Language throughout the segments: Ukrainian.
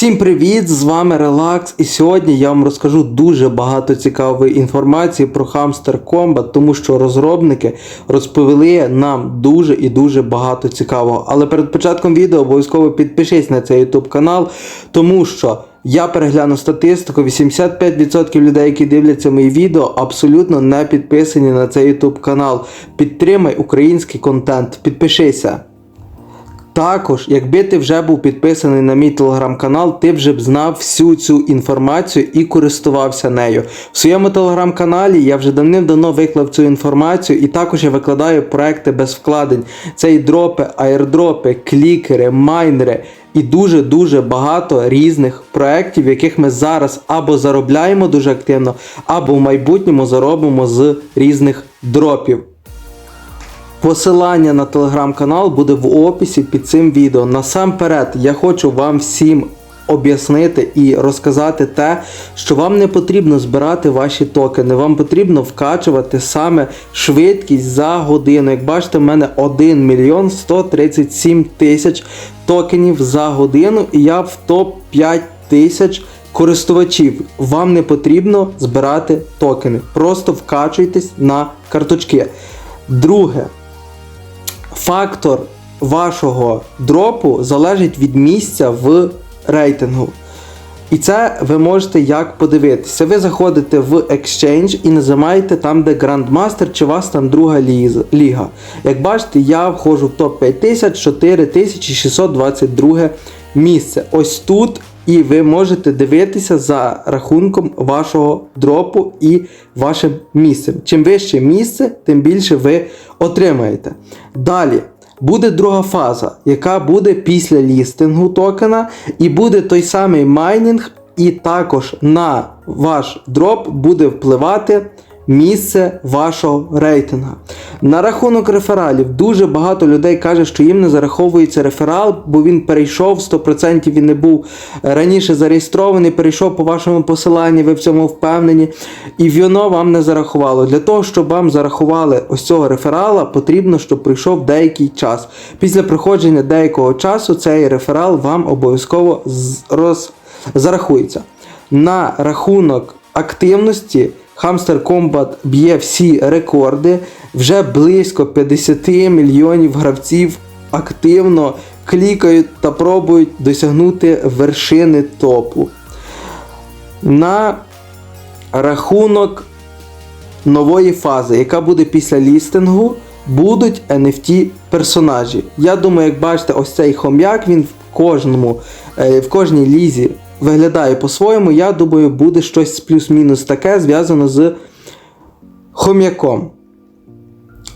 Всім привіт! З вами Релакс. І сьогодні я вам розкажу дуже багато цікавої інформації про Hamster Combat, тому що розробники розповіли нам дуже і дуже багато цікавого. Але перед початком відео обов'язково підпишись на цей YouTube канал, тому що я перегляну статистику. 85% людей, які дивляться мої відео, абсолютно не підписані на цей YouTube канал. Підтримай український контент, підпишися. Також, якби ти вже був підписаний на мій телеграм-канал, ти вже б знав всю цю інформацію і користувався нею. В своєму телеграм-каналі я вже давним-давно виклав цю інформацію, і також я викладаю проекти без вкладень. Це і дропи, аірдропи, клікери, майнери. І дуже-дуже багато різних проєктів, яких ми зараз або заробляємо дуже активно, або в майбутньому заробимо з різних дропів. Посилання на телеграм-канал буде в описі під цим відео. Насамперед, я хочу вам всім об'яснити і розказати те, що вам не потрібно збирати ваші токени, вам потрібно вкачувати саме швидкість за годину. Як бачите, в мене 1 мільйон 137 тисяч токенів за годину, і я в топ-5 тисяч користувачів. Вам не потрібно збирати токени. Просто вкачуйтесь на карточки. Друге, фактор вашого дропу залежить від місця в рейтингу. І це ви можете як подивитися. Ви заходите в Exchange і нажимаєте там, де Grandmaster, чи у вас там друга ліга. Як бачите, я входжу в топ 5000, 4622 місце. Ось тут. І ви можете дивитися за рахунком вашого дропу і вашим місцем. Чим вище місце, тим більше ви отримаєте. Далі буде друга фаза, яка буде після лістингу токена, і буде той самий майнінг, і також на ваш дроп буде впливати місце вашого рейтинга. На рахунок рефералів, дуже багато людей каже, що їм не зараховується реферал, бо він перейшов 100%, він не був раніше зареєстрований, перейшов по вашому посиланні, ви в цьому впевнені, і воно вам не зарахувало. Для того, щоб вам зарахували ось цього реферала, потрібно, щоб пройшов деякий час. Після проходження деякого часу цей реферал вам обов'язково роз... зарахується. На рахунок активності Hamster Combat б'є всі рекорди. Вже близько 50 мільйонів гравців активно клікають та пробують досягнути вершини топу. На рахунок нової фази, яка буде після лістингу, будуть NFT персонажі. Я думаю, як бачите, ось цей хом'як, він в кожному, е, в кожній лізі виглядає по-своєму. Я думаю, буде щось плюс-мінус таке зв'язано з хом'яком.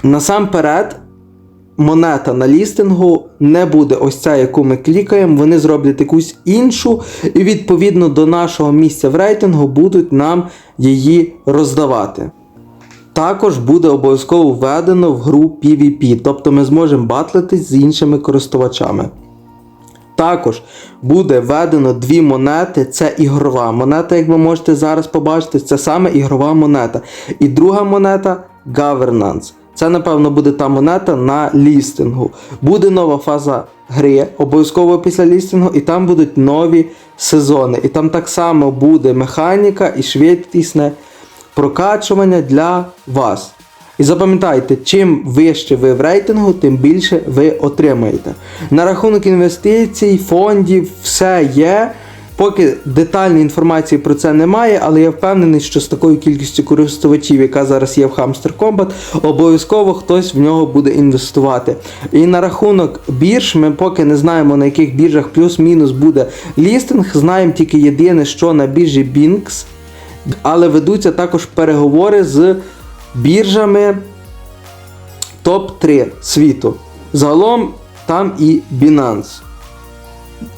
Насамперед, монета на лістингу не буде ось ця, яку ми клікаємо, вони зроблять якусь іншу, і відповідно до нашого місця в рейтингу будуть нам її роздавати. Також буде обов'язково введено в гру PvP, тобто ми зможемо батлитись з іншими користувачами. Також буде введено дві монети, це ігрова монета, як ви можете зараз побачити, це саме ігрова монета. І друга монета Governance. Це, напевно, буде та монета на лістингу. Буде нова фаза гри, обов'язково після лістингу, і там будуть нові сезони. І там так само буде механіка і швидкісне прокачування для вас. І запам'ятайте, чим вище ви в рейтингу, тим більше ви отримаєте. На рахунок інвестицій, фондів, все є. Поки детальної інформації про це немає, але я впевнений, що з такою кількістю користувачів, яка зараз є в Hamster Combat, обов'язково хтось в нього буде інвестувати. І на рахунок бірж, ми поки не знаємо на яких біржах плюс-мінус буде лістинг. Знаємо тільки єдине, що на біржі Binx, але ведуться також переговори з біржами топ-3 світу. Загалом там і Binance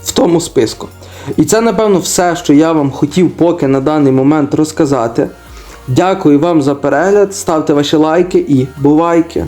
в тому списку. І це, напевно, все, що я вам хотів поки на даний момент розказати. Дякую вам за перегляд, ставте ваші лайки і бувайки!